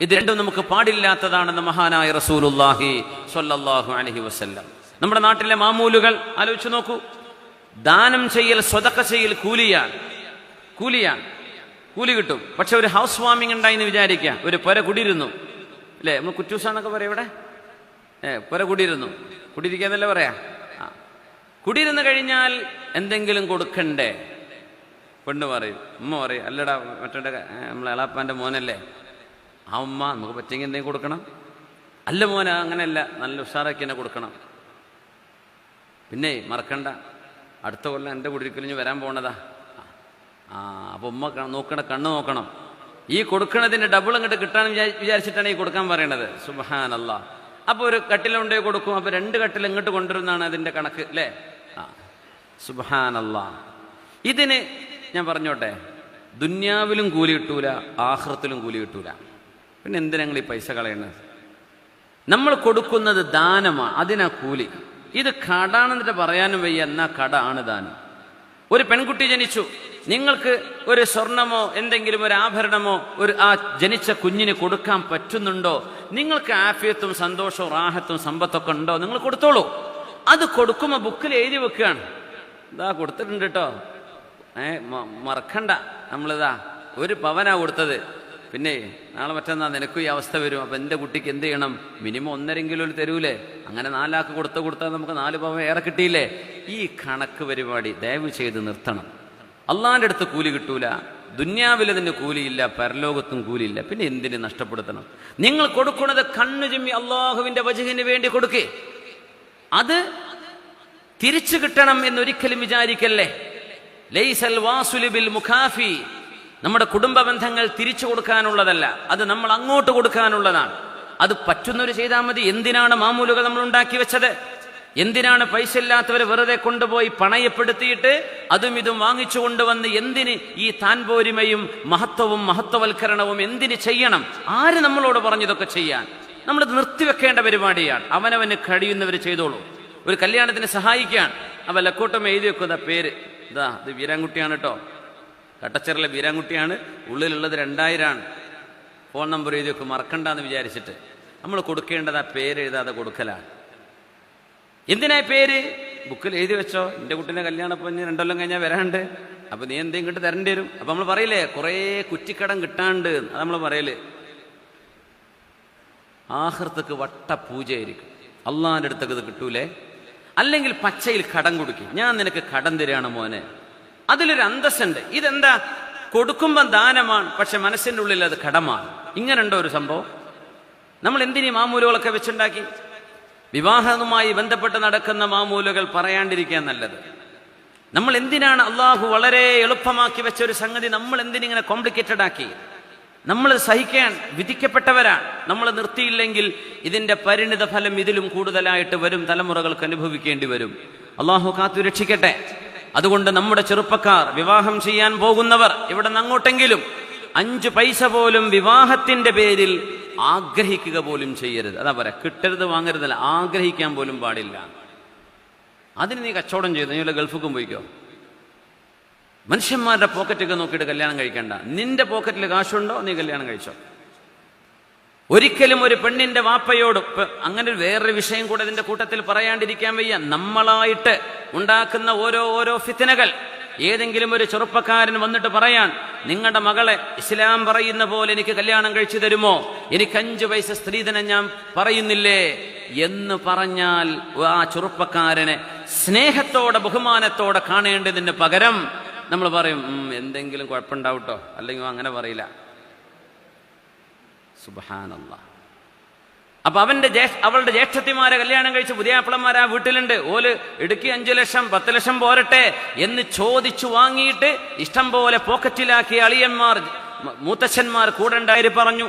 ഇത് രണ്ടും നമുക്ക് പാടില്ലാത്തതാണെന്ന് മഹാനായ റസൂലുല്ലാഹി സ്വല്ലല്ലാഹു അലൈഹി വസല്ലം. നമ്മുടെ നാട്ടിലെ മാമൂലുകൾ ആലോചിച്ചു നോക്കൂ. ദാനം ചെയ്യൽ സ്വതക്ക ചെയ്യൽ കൂലിയാണ്. കൂലിയാണ്. കൂലി കിട്ടും. പക്ഷെ ഒരു ഹൗസ് വാമിംഗ് ഉണ്ടായിന്ന് വിചാരിക്കുക. ഒരു പുര കുടിയിരുന്നു. അല്ലേ? നമ്മൾ കുറ്റൂസ എന്നൊക്കെ പറയാം ഇവിടെ. ഏ പുര കുടിയിരുന്നു. കുടിയിരിക്കാന്നല്ലേ പറയാ? കുടിയിരുന്ന് കഴിഞ്ഞാൽ എന്തെങ്കിലും കൊടുക്കണ്ടേ? പെണ്ണ് പറയും ഉമ്മ പറയും അല്ലടാ മറ്റേ നമ്മളെ എളാപ്പാന്റെ മോനല്ലേ? ആ ഉമ്മ നമുക്ക് പറ്റിയെങ്കിൽ എന്തെങ്കിലും കൊടുക്കണം. അല്ല മോന അങ്ങനെയല്ല നല്ല ഉഷാറാക്കി തന്നെ കൊടുക്കണം. പിന്നെ മറക്കണ്ട. അടുത്ത കൊല്ലം എന്റെ കുടിയിരിക്കലിഞ്ഞ് വരാൻ പോണതാ. ആ അപ്പോൾ ഉമ്മ നോക്കണ കണ്ണ് നോക്കണം. ഈ കൊടുക്കണതിന്റെ ഡബിൾ അങ്ങോട്ട് കിട്ടാൻ വിചാ- വിചാരിച്ചിട്ടാണ് ഈ കൊടുക്കാൻ പറയണത്. സുബഹാനല്ല. അപ്പോൾ ഒരു കട്ടിലുണ്ടേ കൊടുക്കും. അപ്പോൾ രണ്ട് കട്ടിൽ ഇങ്ങോട്ട് കൊണ്ടുവരുന്നതാണ് അതിന്റെ കണക്ക് അല്ലേ? ആ സുബഹാനല്ല. ഇതിന് ഞാൻ പറഞ്ഞോട്ടെ ദുന്യാവിലും കൂലി കിട്ടൂല ആഹൃത്തിലും കൂലി കിട്ടൂല. പിന്നെ എന്തിനാ ഞങ്ങൾ ഈ പൈസ കളയണത് നമ്മൾ കൊടുക്കുന്നത് ദാനമാണ് അതിനാ കൂലി. ഇത് കടാണെന്നിട്ട് പറയാനും വയ്യ എന്നാ കട ആണ് ദാനം. ഒരു പെൺകുട്ടി ജനിച്ചു. നിങ്ങൾക്ക് ഒരു സ്വർണമോ എന്തെങ്കിലും ഒരു ആഭരണമോ ഒരു ആ ജനിച്ച കുഞ്ഞിന് കൊടുക്കാൻ പറ്റുന്നുണ്ടോ? നിങ്ങൾക്ക് ആഫിയത്തും സന്തോഷവും റാഹത്തും സമ്പത്തൊക്കെ ഉണ്ടോ? നിങ്ങൾ കൊടുത്തോളൂ. അത് കൊടുക്കുമ്പോൾ ബുക്കിൽ എഴുതി വെക്കുകയാണ്. ഇതാ കൊടുത്തിട്ടുണ്ട് കേട്ടോ ഏ മറക്കണ്ട. നമ്മളിതാ ഒരു പവനാ കൊടുത്തത്. പിന്നെ നാളെ മറ്റന്നാ നിനക്കും ഈ അവസ്ഥ വരും. അപ്പം എന്റെ കുട്ടിക്ക് എന്ത് ചെയ്യണം? മിനിമം ഒന്നരെങ്കിലും ഒരു തരൂലേ അങ്ങനെ നാലാക്ക് കൊടുത്ത് കൊടുത്താൽ നമുക്ക് നാല് പവൻ ഏറെ കിട്ടിയില്ലേ? ഈ കണക്ക് പരിപാടി ദയവ് ചെയ്ത് നിർത്തണം. അള്ളാന്റെ അടുത്ത് കൂലി കിട്ടൂല. ദുന്യാവിൽ അതിന് കൂലിയില്ല പരലോകത്തും കൂലിയില്ല. പിന്നെ എന്തിനു നഷ്ടപ്പെടുത്തണം? നിങ്ങൾ കൊടുക്കുന്നത് കണ്ണു ചിമ്മി അള്ളാഹുവിന്റെ വജഹിന് വേണ്ടി കൊടുക്കേ. അത് തിരിച്ചു കിട്ടണം എന്നൊരിക്കലും വിചാരിക്കല്ലേ? മുഖാഫി. നമ്മുടെ കുടുംബ ബന്ധങ്ങൾ തിരിച്ചു കൊടുക്കാനുള്ളതല്ല അത് നമ്മൾ അങ്ങോട്ട് കൊടുക്കാനുള്ളതാണ്. അത് പറ്റുന്നവർ ചെയ്താൽ മതി. എന്തിനാണ് മാമൂലുകൾ നമ്മൾ ഉണ്ടാക്കി വെച്ചത്? എന്തിനാണ് പൈസ ഇല്ലാത്തവർ വെറുതെ കൊണ്ടുപോയി പണയപ്പെടുത്തിയിട്ട് അതും ഇതും വാങ്ങിച്ചു കൊണ്ടുവന്ന് എന്തിന് ഈ താൻപോരിമയും മഹത്വവും മഹത്വവൽക്കരണവും എന്തിന് ചെയ്യണം? ആര് നമ്മളോട് പറഞ്ഞതൊക്കെ ചെയ്യാൻ? നമ്മൾ നിർത്തിവെക്കേണ്ട പരിപാടിയാണ്. അവനവന് കഴിയുന്നവർ ചെയ്തോളൂ. ഒരു കല്യാണത്തിന് സഹായിക്കാൻ. അവ ലക്കോട്ടം എഴുതി വെക്കുന്ന പേര്. ഇതാ ഇത് വീരാൻകുട്ടിയാണ് കേട്ടോ കട്ടച്ചറിലെ വീരാൻകുട്ടിയാണ്. ഉള്ളിലുള്ളത് രണ്ടായിരമാണ് ഫോൺ നമ്പർ എഴുതി വെക്കും മറക്കണ്ടെന്ന് വിചാരിച്ചിട്ട്. നമ്മൾ കൊടുക്കേണ്ടത് ആ പേര് എഴുതാതെ കൊടുക്കലാണ്. എന്തിനാ പേര്? ബുക്കിൽ എഴുതി വെച്ചോ. എന്റെ കുട്ടീന്റെ കല്യാണം ഇപ്പം ഇനി രണ്ടൊല്ലം കഴിഞ്ഞാൽ വരാണ്ട്. അപ്പം നീ എന്തെങ്കിലും ഇങ്ങോട്ട് തരേണ്ടി വരും. അപ്പം നമ്മൾ പറയില്ലേ കുറേ കുറ്റിക്കടം കിട്ടാണ്ട്. അത് നമ്മൾ പറയൽ. ആഹൃത്തക്ക് വട്ട പൂജയായിരിക്കും. അള്ളാഹിന്റെ അടുത്തൊക്കെ ഇത് കിട്ടൂലേ? അല്ലെങ്കിൽ പച്ചയിൽ കടം കൊടുക്കും. ഞാൻ നിനക്ക് കടം തരികയാണ് മോനെ. അതിലൊരു അന്തസ്സുണ്ട്. ഇതെന്താ? കൊടുക്കുമ്പം ദാനമാണ് പക്ഷെ മനസ്സിന്റെ ഉള്ളിൽ അത് കടമാണ്. ഇങ്ങനെയുണ്ടോ ഒരു സംഭവം? നമ്മൾ എന്തിനീ മാമൂലുകളൊക്കെ വെച്ചുണ്ടാക്കി? വിവാഹവുമായി ബന്ധപ്പെട്ട് നടക്കുന്ന മാമൂലുകൾ പറയാണ്ടിരിക്കാൻ നല്ലത്. നമ്മൾ എന്തിനാണ് അള്ളാഹു വളരെ എളുപ്പമാക്കി വെച്ച ഒരു സംഗതി നമ്മൾ എന്തിനിങ്ങനെ കോംപ്ലിക്കേറ്റഡ് ആക്കി? നമ്മൾ സഹിക്കാൻ വിധിക്കപ്പെട്ടവരാണ്. നമ്മൾ നിർത്തിയില്ലെങ്കിൽ ഇതിന്റെ പരിണിത ഫലം ഇതിലും കൂടുതലായിട്ട് വരും തലമുറകൾക്ക് അനുഭവിക്കേണ്ടി വരും. അള്ളാഹു കാത്തു രക്ഷിക്കട്ടെ. അതുകൊണ്ട് നമ്മുടെ ചെറുപ്പക്കാർ വിവാഹം ചെയ്യാൻ പോകുന്നവർ ഇവിടെ നിന്ന് അങ്ങോട്ടെങ്കിലും അഞ്ച് പൈസ പോലും വിവാഹത്തിന്റെ പേരിൽ ആഗ്രഹിക്കുക പോലും ചെയ്യരുത്. അതാ പറയാ കിട്ടരുത് വാങ്ങരുതല്ല ആഗ്രഹിക്കാൻ പോലും പാടില്ല. അതിന് നീ കച്ചവടം ചെയ്തു? നീ ഗൾഫിക്കും പോയിക്കോ? മനുഷ്യന്മാരുടെ പോക്കറ്റൊക്കെ നോക്കിയിട്ട് കല്യാണം കഴിക്കണ്ട. നിന്റെ പോക്കറ്റിൽ കാശുണ്ടോ? നീ കല്യാണം കഴിച്ചോ? ഒരിക്കലും ഒരു പെണ്ണിന്റെ വാപ്പയോട് അങ്ങനെ വേറൊരു വിഷയം കൂടെ ഇതിന്റെ കൂട്ടത്തിൽ പറയാണ്ടിരിക്കാൻ വയ്യ. നമ്മളായിട്ട് ഉണ്ടാക്കുന്ന ഓരോ ഓരോ ഫിത്തനകൾ. ഏതെങ്കിലും ഒരു ചെറുപ്പക്കാരൻ വന്നിട്ട് പറയാൻ നിങ്ങളുടെ മകളെ ഇസ്ലാം പറയുന്ന പോലെ എനിക്ക് കല്യാണം കഴിച്ചു തരുമോ? എനിക്ക് അഞ്ചു പൈസ സ്ത്രീധനം ഞാൻ പറയുന്നില്ലേ? എന്ന് പറഞ്ഞാൽ ആ ചെറുപ്പക്കാരനെ സ്നേഹത്തോടെ ബഹുമാനത്തോടെ കാണേണ്ടതിന് പകരം നമ്മൾ പറയും എന്തെങ്കിലും കുഴപ്പമുണ്ടാവട്ടോ അല്ലെങ്കിൽ അങ്ങനെ പറയില്ല. സുബാനല്ല അപ്പൊ അവന്റെ അവളുടെ ജ്യേഷ്ഠത്തിമാരെ കല്യാണം കഴിച്ച പുതിയാപ്പിളന്മാർ ആ വീട്ടിലുണ്ട്. ഓൽ ഇടുക്കി അഞ്ചു ലക്ഷം പത്ത് ലക്ഷം പോരട്ടെ എന്ന് ചോദിച്ചു വാങ്ങിയിട്ട് ഇഷ്ടം പോലെ പോക്കറ്റിലാക്കിയ അളിയന്മാർ മൂത്തച്ഛന്മാർ കൂടെ ഉണ്ടായി പറഞ്ഞു.